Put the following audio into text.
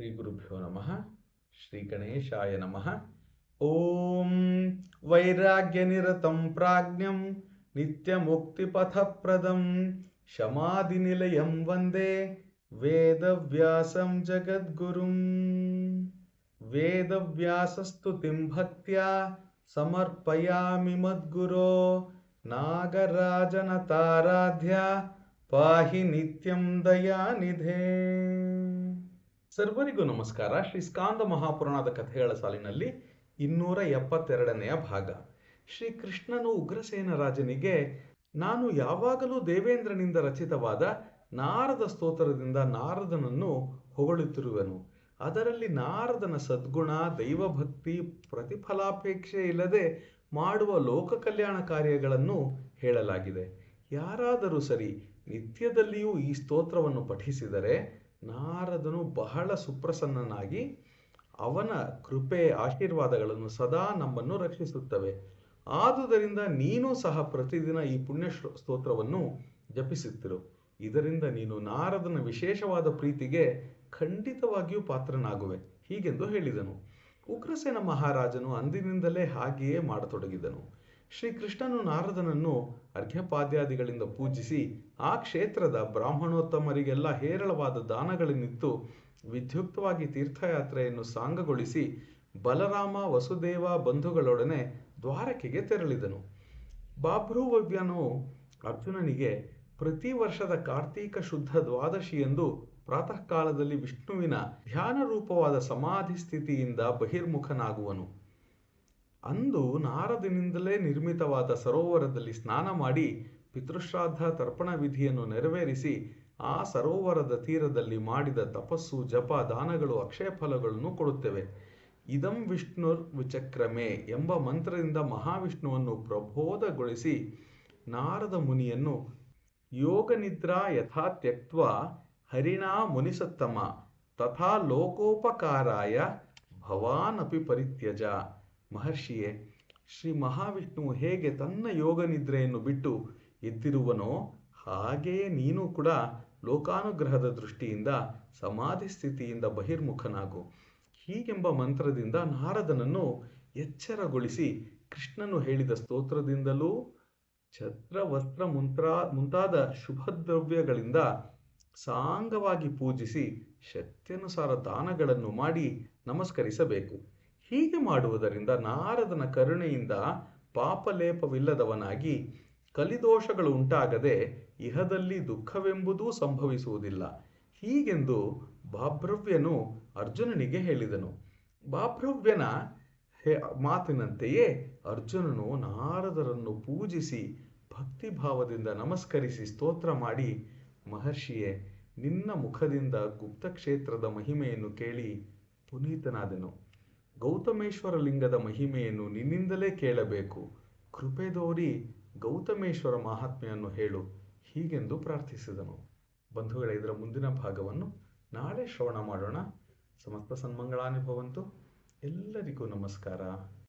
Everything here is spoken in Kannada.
श्रीगुरुभ्यो नमः श्रीगणेशाय नमः। ॐ वैराग्यनिरतं प्राज्ञं नित्यमुक्तिपथप्रदं शमादिनिलयं वन्दे वेदव्यासं जगद्गुरुं। वेदव्यासस्तुतिं भक्त्या समर्पयामि मद्गुरो नागराजनताराध्या पाहि नित्यं दयानिधे। ಸರ್ವರಿಗೂ ನಮಸ್ಕಾರ. ಶ್ರೀ ಸ್ಕಾಂದ ಮಹಾಪುರಾಣದ ಕಥೆಗಳ ಸಾಲಿನಲ್ಲಿ ಇನ್ನೂರ ಎಪ್ಪತ್ತೆರಡನೆಯ ಭಾಗ. ಶ್ರೀ ಕೃಷ್ಣನು ಉಗ್ರಸೇನ ರಾಜನಿಗೆ, ನಾನು ಯಾವಾಗಲೂ ದೇವೇಂದ್ರನಿಂದ ರಚಿತವಾದ ನಾರದ ಸ್ತೋತ್ರದಿಂದ ನಾರದನನ್ನು ಹೊಗಳುತ್ತಿರುವೆನು. ಅದರಲ್ಲಿ ನಾರದನ ಸದ್ಗುಣ, ದೈವಭಕ್ತಿ, ಪ್ರತಿಫಲಾಪೇಕ್ಷೆ ಇಲ್ಲದೆ ಮಾಡುವ ಲೋಕ ಕಲ್ಯಾಣ ಕಾರ್ಯಗಳನ್ನು ಹೇಳಲಾಗಿದೆ. ಯಾರಾದರೂ ಸರಿ ನಿತ್ಯದಲ್ಲಿಯೂ ಈ ಸ್ತೋತ್ರವನ್ನು ಪಠಿಸಿದರೆ ನಾರದನು ಬಹಳ ಸುಪ್ರಸನ್ನನಾಗಿ ಅವನ ಕೃಪೆ ಆಶೀರ್ವಾದಗಳನ್ನು ಸದಾ ನಮ್ಮನ್ನು ರಕ್ಷಿಸುತ್ತವೆ. ಆದುದರಿಂದ ನೀನು ಸಹ ಪ್ರತಿದಿನ ಈ ಪುಣ್ಯ ಸ್ತೋತ್ರವನ್ನು ಜಪಿಸುತ್ತಿರು. ಇದರಿಂದ ನೀನು ನಾರದನ ವಿಶೇಷವಾದ ಪ್ರೀತಿಗೆ ಖಂಡಿತವಾಗಿಯೂ ಪಾತ್ರನಾಗುವೆ, ಹೀಗೆಂದು ಹೇಳಿದನು. ಉಗ್ರಸೇನ ಮಹಾರಾಜನು ಅಂದಿನಿಂದಲೇ ಹಾಗೆಯೇ ಮಾಡತೊಡಗಿದನು. ಶ್ರೀಕೃಷ್ಣನು ನಾರದನನ್ನು ಅರ್ಘ್ಯಪಾದ್ಯಾದಿಗಳಿಂದ ಪೂಜಿಸಿ ಆ ಕ್ಷೇತ್ರದ ಬ್ರಾಹ್ಮಣೋತ್ತಮರಿಗೆಲ್ಲ ಹೇರಳವಾದ ದಾನಗಳನ್ನಿತ್ತು ವಿಧ್ಯುಕ್ತವಾಗಿ ತೀರ್ಥಯಾತ್ರೆಯನ್ನು ಸಾಂಗಗೊಳಿಸಿ ಬಲರಾಮ ವಸುದೇವ ಬಂಧುಗಳೊಡನೆ ದ್ವಾರಕೆಗೆ ತೆರಳಿದನು. ಬಾಭ್ರೂವ್ಯನು ಅರ್ಜುನನಿಗೆ ಪ್ರತಿ ವರ್ಷದ ಕಾರ್ತೀಕ ಶುದ್ಧ ದ್ವಾದಶಿಯಂದು ಪ್ರಾತಃ ಕಾಲದಲ್ಲಿ ವಿಷ್ಣುವಿನ ಧ್ಯಾನ ರೂಪವಾದ ಸಮಾಧಿ ಸ್ಥಿತಿಯಿಂದ ಬಹಿರ್ಮುಖನಾಗುವನು. ಅಂದು ನಾರದಿನಿಂದಲೇ ನಿರ್ಮಿತವಾದ ಸರೋವರದಲ್ಲಿ ಸ್ನಾನ ಮಾಡಿ ಪಿತೃಶ್ರಾದ್ದ ತರ್ಪಣ ವಿಧಿಯನ್ನು ನೆರವೇರಿಸಿ, ಆ ಸರೋವರದ ತೀರದಲ್ಲಿ ಮಾಡಿದ ತಪಸ್ಸು, ಜಪ, ದಾನಗಳು, ಅಕ್ಷಯ ಫಲಗಳನ್ನು ಕೊಡುತ್ತೇವೆ. ಇದಂ ವಿಷ್ಣುರ್ ವಿಚಕ್ರಮೆ ಎಂಬ ಮಂತ್ರದಿಂದ ಮಹಾವಿಷ್ಣುವನ್ನು ಪ್ರಬೋಧಗೊಳಿಸಿ ನಾರದ ಮುನಿಯನ್ನು ಯೋಗನಿದ್ರಾ ಯಥಾ ತ್ಯಕ್ತ್ವ ಹರಿಣಾ ಮುನಿಸತ್ತಮ ತಥಾ ಲೋಕೋಪಕಾರಾಯ ಭವಾನಪಿ ಪರಿತ್ಯಜ. ಮಹರ್ಷಿಯೇ, ಶ್ರೀ ಮಹಾವಿಷ್ಣುವು ಹೇಗೆ ತನ್ನ ಯೋಗ ನಿದ್ರೆಯನ್ನು ಬಿಟ್ಟು ಎದ್ದಿರುವನೋ ಹಾಗೆಯೇ ನೀನು ಕೂಡ ಲೋಕಾನುಗ್ರಹದ ದೃಷ್ಟಿಯಿಂದ, ಸಮಾಧಿ ಸ್ಥಿತಿಯಿಂದ ಬಹಿರ್ಮುಖನಾಗು. ಹೀಗೆಂಬ ಮಂತ್ರದಿಂದ ನಾರದನನ್ನು ಎಚ್ಚರಗೊಳಿಸಿ ಕೃಷ್ಣನು ಹೇಳಿದ ಸ್ತೋತ್ರದಿಂದಲೂ ಛತ್ರ ವಸ್ತ್ರ ಮುಂತ್ರಾ, ಮುಂತಾದ ಶುಭದ್ರವ್ಯಗಳಿಂದ ಸಾಂಗವಾಗಿ ಪೂಜಿಸಿ ಶಕ್ತಿಯನುಸಾರ ದಾನಗಳನ್ನು ಮಾಡಿ ನಮಸ್ಕರಿಸಬೇಕು. ಹೀಗೆ ಮಾಡುವುದರಿಂದ ನಾರದನ ಕರುಣೆಯಿಂದ ಪಾಪಲೇಪವಿಲ್ಲದವನಾಗಿ ಕಲಿದೋಷಗಳು ಉಂಟಾಗದೆ ಇಹದಲ್ಲಿ ದುಃಖವೆಂಬುದೂ ಸಂಭವಿಸುವುದಿಲ್ಲ. ಹೀಗೆಂದು ಬಾಭ್ರವ್ಯನು ಅರ್ಜುನನಿಗೆ ಹೇಳಿದನು. ಬಾಭ್ರವ್ಯನ ಮಾತಿನಂತೆಯೇ ಅರ್ಜುನನು ನಾರದರನ್ನು ಪೂಜಿಸಿ ಭಕ್ತಿಭಾವದಿಂದ ನಮಸ್ಕರಿಸಿ ಸ್ತೋತ್ರ ಮಾಡಿ, ಮಹರ್ಷಿಯೇ, ನಿನ್ನ ಮುಖದಿಂದ ಗುಪ್ತಕ್ಷೇತ್ರದ ಮಹಿಮೆಯನ್ನು ಕೇಳಿ ಪುನೀತನಾದೆನು. ಗೌತಮೇಶ್ವರ ಲಿಂಗದ ಮಹಿಮೆಯನ್ನು ನಿನ್ನಿಂದಲೇ ಕೇಳಬೇಕು. ಕೃಪೆ ದೋರಿ ಗೌತಮೇಶ್ವರ ಮಹಾತ್ಮೆಯನ್ನು ಹೇಳು. ಹೀಗೆಂದು ಪ್ರಾರ್ಥಿಸಿದನು. ಬಂಧುಗಳ, ಇದರ ಮುಂದಿನ ಭಾಗವನ್ನು ನಾಳೆ ಶ್ರವಣ ಮಾಡೋಣ. ಸಮಸ್ತ ಸನ್ಮಂಗಳಾನುಭವಂತು. ಎಲ್ಲರಿಗೂ ನಮಸ್ಕಾರ.